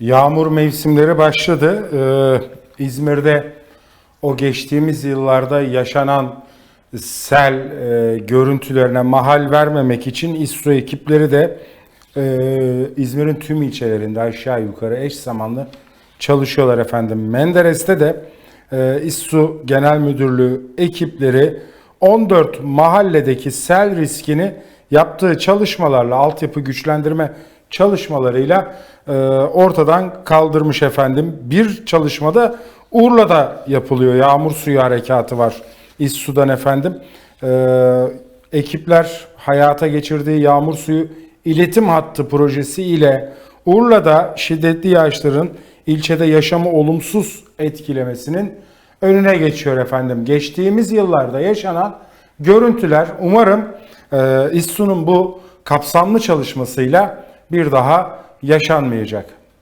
Yağmur mevsimleri başladı. Ee, İzmir'de o geçtiğimiz yıllarda yaşanan sel e, görüntülerine mahal vermemek için İSRO ekipleri de e, İzmir'in tüm ilçelerinde aşağı yukarı eş zamanlı çalışıyorlar efendim. Menderes'te de e, İSRO Genel Müdürlüğü ekipleri 14 mahalledeki sel riskini yaptığı çalışmalarla altyapı güçlendirme çalışmalarıyla e, ortadan kaldırmış efendim. Bir çalışmada Urla'da yapılıyor. Yağmur suyu harekatı var İSSU'dan efendim. E, ekipler hayata geçirdiği yağmur suyu iletim hattı projesi ile Urla'da şiddetli yağışların ilçede yaşamı olumsuz etkilemesinin önüne geçiyor efendim. Geçtiğimiz yıllarda yaşanan görüntüler umarım e, İSSU'nun bu kapsamlı çalışmasıyla bir daha yaşanmayacak.